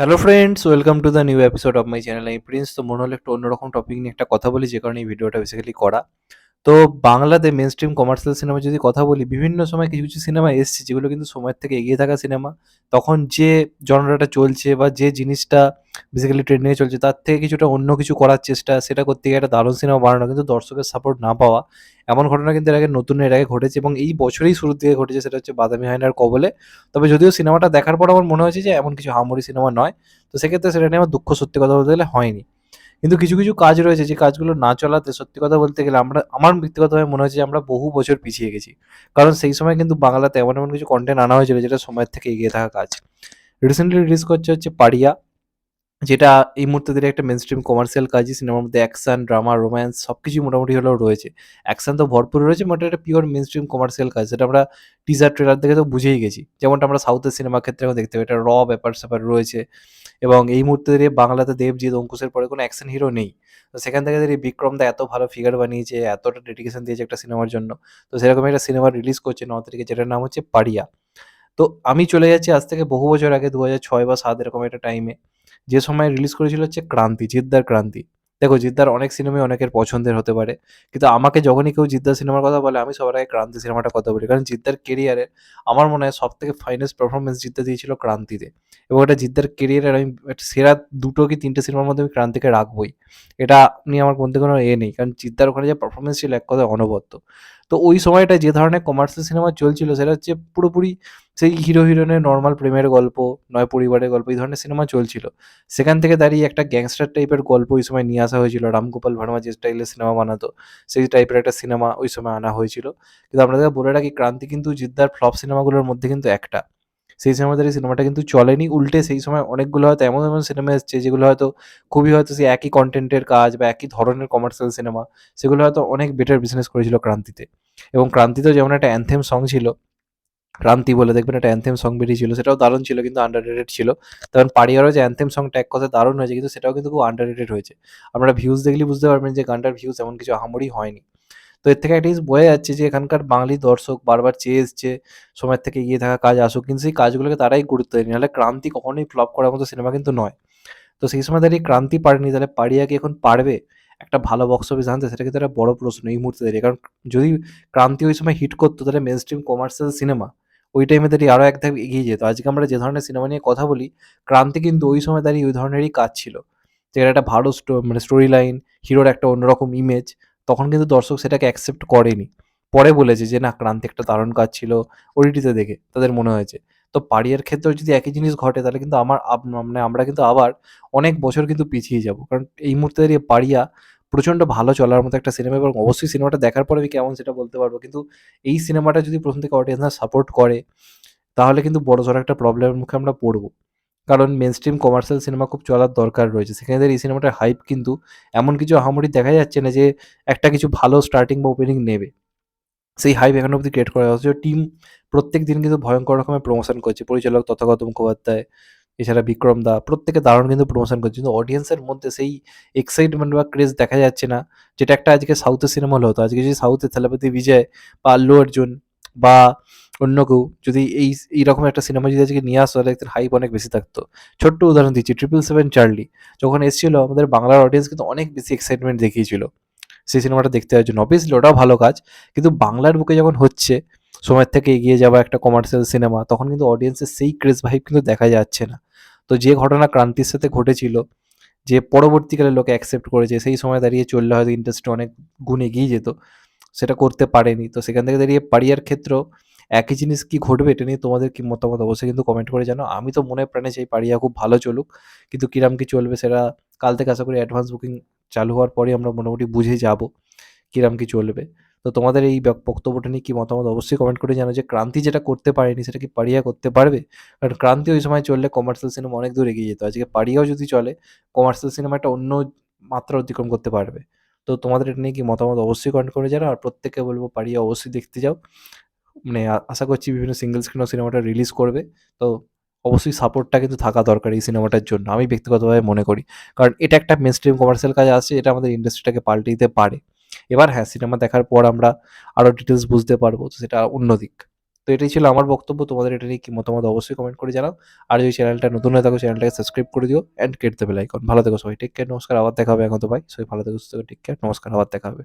Hello friends welcome to the new episode of my channel আমি Prince, তো মনে হলো একটু অন্যরকম টপিক নিয়ে একটা কথা বলি, যে কারণে এই ভিডিওটা বেসিক্যালি করা। তো বাংলাতে মেন স্ট্রিম কমার্শিয়াল সিনেমা যদি কথা বলি, বিভিন্ন সময় কিছু কিছু সিনেমা এসছে যেগুলো কিন্তু সময়ের থেকে এগিয়ে থাকা সিনেমা তখন যে জনরাটা চলছে বা যে জিনিসটা বেসিক্যালি ট্রেন্ডিংয়ে চলছে, তার থেকে কিছুটা অন্য কিছু করার চেষ্টা, সেটা করতে গিয়ে একটা দারুণ সিনেমা বানানো কিন্তু দর্শকের সাপোর্ট না পাওয়া। এমন ঘটনা কিন্তু এর আগে নতুন, এর আগে ঘটেছে এবং এই বছরেই শুরুর দিকে ঘটেছে, সেটা হচ্ছে বাদামি হায়নার কবলে। তবে যদিও সিনেমাটা দেখার পর আমার মনে হয়েছে যে, এমন কিছু হামরি সিনেমা নয়। তো সেক্ষেত্রে সেটা নিয়ে আমার দুঃখ সত্যি কথা বলতে গেলে হয়নি। কিন্তু কিছু কিছু কাজ রয়েছে যে কাজগুলো না চলাতে সত্যি কথা বলতে গেলে আমরা, আমার ব্যক্তিগতভাবে মনে হয়েছে যে আমরা বহু বছর পিছিয়ে গেছি। কারণ সেই সময় কিন্তু বাংলাতে এমন এমন কিছু কন্টেন্ট আনা হয়েছিল যেটা সময়ের থেকে এগিয়ে থাকা কাজ। রিসেন্টলি রিলিজ করছে হচ্ছে পাড়িয়া। যেটা এই মুহূর্তে ধরে একটা মেন স্ট্রিম কমার্শিয়াল কাজই সিনেমার মধ্যে অ্যাকশন ড্রামা রোম্যান্স সব কিছুই মোটামুটি হলেও রয়েছে। অ্যাকশন তো ভরপুর রয়েছে বাট এটা পিওর মেন স্ট্রিম কমার্শিয়াল কাজ, যেটা আমরা টিজার ট্রেলার দেখে তো বুঝেই গেছি। যেমনটা আমরা সাউথের সিনেমার ক্ষেত্রে দেখতে পাই, এটা র ব্যাপার স্যাপার রয়েছে। এবং এই মুহূর্তে দাঁড়িয়ে বাংলাতে দেবজিৎ অঙ্কুশের পরে কোনো অ্যাকশন হিরো নেই। তো সেখান থেকে দাঁড়িয়ে বিক্রম দা এত ভালো ফিগার বানিয়েছে, এতটা ডেডিকেশন দিয়েছে একটা সিনেমার জন্য। তো সেরকম একটা সিনেমা রিলিজ করছে ন তারিখে, যেটার নাম হচ্ছে পাড়িয়া। তো আমি চলে যাচ্ছি আজ থেকে বহু বছর আগে, দু হাজার ছয় বা সাত এরকম একটা টাইমে যে সময় রিলিজ করেছিল হচ্ছে ক্রান্তি, জিদ্দার ক্রান্তি। দেখো, জিদ্দার অনেক সিনেমাই অনেকের পছন্দের হতে পারে, কিন্তু আমাকে যখনই কেউ জিদ্দার সিনেমার কথা বলে, আমি সবার আগে ক্রান্তি সিনেমাটা কথা বলি। কারণ জিদ্দার কেরিয়ারে আমার মনে হয় সব থেকে ফাইনেস্ট পারফরমেন্স জিদ্দা দিয়েছিল ক্রান্তিতে। এবং এটা জিদ্দার কেরিয়ারের আমি সেরা দুটো কি তিনটে সিনেমার মধ্যে আমি ক্রান্তিকে রাখবই। এটা নিয়ে আমার মধ্যে কোনো এ নেই, কারণ জিদ্দার ওখানে যে পারফরমেন্স ছিল এক কথায় অনবদ্য। তো ওই সময়টা যে ধরনের কমার্শিয়াল সিনেমা চলছিল সেটা হচ্ছে পুরোপুরি সেই হিরো হিরোইনের নর্মাল প্রেমের গল্প, নয় পরিবারের গল্প, এই ধরনের সিনেমা চলছিল। সেখান থেকে দাঁড়িয়ে একটা গ্যাংস্টার টাইপের গল্প ওই সময় নিয়ে আসা হয়েছিল। রামগোপাল ভার্মা যে স্টাইলের সিনেমা বানাতো, সেই টাইপের একটা সিনেমা ওই সময় আনা হয়েছিল। কিন্তু আপনাদের বলে রাখি, ক্রান্তি কিন্তু জিদ্দার ফ্লপ সিনেমাগুলোর মধ্যে কিন্তু একটা। সেই সময় দাঁড়িয়ে সিনেমাটা কিন্তু চলেনি। উল্টে সেই সময় অনেকগুলো হয়তো এমন এমন সিনেমা এসছে, যেগুলো হয়তো খুবই হয়তো সেই একই কন্টেন্টের কাজ বা একই ধরনের কমার্শিয়াল সিনেমা সেগুলো হয়তো অনেক বেটার বিজনেস করেছিল ক্রান্তিতে। এবং ক্রান্তিতেও যেমন একটা অ্যান্থেম সং ছিল, ক্রান্তি বলে দেখবেন একটা অ্যান্থেম সং বেরিয়েছিল সেটাও দারুণ ছিল, কিন্তু আন্ডার রেটেড ছিল। তখন পাড়িয়ারও যে অ্যানথেম সং ট্যাগ কথা দারুণ হয়েছে, কিন্তু সেটাও কিন্তু খুব আন্ডার রেটেড হয়েছে। আপনারা ভিউজ দেখলে বুঝতে পারবেন যে গানটার ভিউজ এমন কিছু আহামরি হয়নি। এর থেকে একটা জিনিস বোঝা যাচ্ছে যে এখানকার বাঙালি দর্শক বারবার চেয়ে এসছে, সময়ের থেকে এগিয়ে থাকা কাজ আসুক। কিন্তু সেই কাজগুলোকে তারাই গুরুত্ব দেয়নি। নাহলে ক্রান্তি কখনোই ফ্লপ করার মতো সিনেমা কিন্তু নয়। তো সেই সময় দাঁড়িয়ে ক্রান্তি পারেনি, তাহলে পাড়িয়া কি এখন পারবে? একটা ভালো বক্স অফিস আনতে? সেটা কিন্তু একটা বড় প্রশ্ন এই মুহূর্তে দাঁড়িয়ে। কারণ যদি ক্রান্তি ওই সময় হিট করতো, তাহলে মেন স্ট্রিম কমার্শিয়াল সিনেমা ওই টাইমে দাঁড়িয়ে আরও এক ধাপ এগিয়ে যেত। আজকে আমরা যে ধরনের সিনেমা নিয়ে কথা বলি, ক্রান্তি কিন্তু ওই সময় দাঁড়িয়ে ওই ধরনেরই কাজ ছিল। যেটা একটা ভালো মানে স্টোরি লাইন হিরোর একটা অন্যরকম ইমেজ তখন কিন্তু দর্শক সেটাকে অ্যাকসেপ্ট করেনি। পরে বলেছে যে, না, ক্রান্তি একটা দারুণ কাজ ছিল ওটিটিতে দেখে, তাদের মনে হয়েছে। তো পাড়িয়ার ক্ষেত্রেও যদি একই জিনিস ঘটে, তাহলে কিন্তু আমার মানে আমরা কিন্তু আবার অনেক বছর কিন্তু পিছিয়ে যাব। কারণ এই মুহূর্তে দাঁড়িয়ে পাড়িয়া প্রচণ্ড ভালো চলার মতো একটা সিনেমা এবং অবশ্যই সিনেমাটা দেখার পরে আমি কেমন সেটা বলতে পারব। কিন্তু এই সিনেমাটা যদি প্রথম থেকে অডিয়েন্সরা সাপোর্ট করে, তাহলে কিন্তু বড়সড় একটা প্রবলেমের মুখে আমরা পড়ব। কারণ মেন স্ট্রিম কমার্শিয়াল সিনেমা খুব চলার দরকার রয়েছে। সেখানে এই সিনেমাটার হাইপ কিন্তু এমন কিছু আহামরি দেখা যাচ্ছে না যে একটা কিছু ভালো স্টার্টিং বা ওপেনিং নেবে। সেই হাইপ এখনও অবধি ক্রিয়েট করা হচ্ছে। টিম প্রত্যেক দিন কিন্তু ভয়ঙ্কর রকমের প্রমোশন করছে। পরিচালক তথাগত মুখোপাধ্যায়, এছাড়া বিক্রম দা, প্রত্যেকে দারুণ কিন্তু প্রমোশন করছে। কিন্তু অডিয়েন্সের মধ্যে সেই এক্সাইটমেন্ট বা ক্রেজ দেখা যাচ্ছে না। যেটা একটা আজকে সাউথের সিনেমা হলো। হতো আজকে যদি সাউথের থালাপতি বিজয় বা আল্লু অর্জুন বা অন্য কেউ যদি এই, এইরকম একটা সিনেমা যদি আজকে নিয়ে আসতো তাহলে এর হাইপ অনেক বেশি থাকতো। ছোট্ট উদাহরণ দিচ্ছি ট্রিপল সেভেন চার্লি যখন এসেছিল, আমাদের বাংলার অডিয়েন্স কিন্তু অনেক বেশি এক্সাইটমেন্ট দেখিয়েছিল। সেই সিনেমাটা দেখতে যাওয়ার জন্য। অবভিয়াসলি ওটাও ভালো কাজ, কিন্তু বাংলার বুকে যখন হচ্ছে, সময়ের থেকে এগিয়ে যাওয়া একটা কমার্শিয়াল সিনেমা তখন কিন্তু অডিয়েন্সের সেই ক্রেজ ভাইব কিন্তু দেখা যাচ্ছে না। তো যে ঘটনা ক্রান্তির সাথে ঘটেছিল, যে পরবর্তীকালে লোকে অ্যাকসেপ্ট করেছে, সেই সময় দাঁড়িয়ে চললে হয়তো ইন্ডাস্ট্রি অনেক গুণ এগিয়ে যেত। সেটা করতে পারেনি। তো সেখান থেকে দাঁড়িয়ে পাড়িয়ার ক্ষেত্রেও একই জিনিস কি ঘটবে এটা নিয়ে তোমাদের কি মতামত? অবশ্যই কিন্তু কমেন্ট করে জানো আমি তো মনে প্রাণে চাই পাড়িয়া খুব ভালো চলুক, কিন্তু কিরাম কি চলবে সেটা কাল থেকে আশা করি অ্যাডভান্স বুকিং চালু হওয়ার পরে আমরা মোটামুটি বুঝে যাব কিরাম কি চলবে। তো তোমাদের এই বক্তব্যটা নিয়ে কি মতামত? অবশ্যই কমেন্ট করে জানো যে ক্রান্তি যেটা করতে পারেনি সেটা কি পাড়িয়া করতে পারবে? কারণ ক্রান্তি ওই সময় চললে কমার্শিয়াল সিনেমা অনেক দূর এগিয়ে যেত। আজকে পাড়িয়াও যদি চলে কমার্শিয়াল সিনেমা একটা অন্য মাত্রা অতিক্রম করতে পারবে। তো তোমাদের এটা নিয়ে কি মতামত? অবশ্যই কমেন্ট করে জানো আর প্রত্যেককে বলব পাড়িয়া অবশ্যই দেখতে যাও। মানে আশা করছি বিভিন্ন সিঙ্গেল স্ক্রিনও সিনেমাটা রিলিজ করবে তো অবশ্যই সাপোর্টটা কিন্তু থাকা দরকার এই সিনেমাটার জন্য, আমি ব্যক্তিগতভাবে মনে করি কারণ এটা একটা মেন স্ট্রিম কমার্শিয়াল কাজ আসছে, এটা আমাদের ইন্ডাস্ট্রিটাকে পাল্টে দিতে পারে এবার হ্যাঁ সিনেমা দেখার পর আমরা আরও ডিটেলস বুঝতে পারব, তো সেটা অন্য দিক তো এটাই ছিল আমার বক্তব্য। তোমাদের এটা নিয়ে কি মতামত অবশ্যই কমেন্ট করে জানাও। আর যদি চ্যানেলটা নতুন হয়ে থাকো চ্যানেলটাকে সাবস্ক্রাইব করে দিও অ্যান্ড হিট দ্য বেল ভালো থেকো সবাই। টেক কেয়ার নমস্কার, আবার দেখা হবে এখন তো বাই। সবাই ভালো থেকো, সুস্থ টেক কেয়ার নমস্কার, আবার দেখা হবে।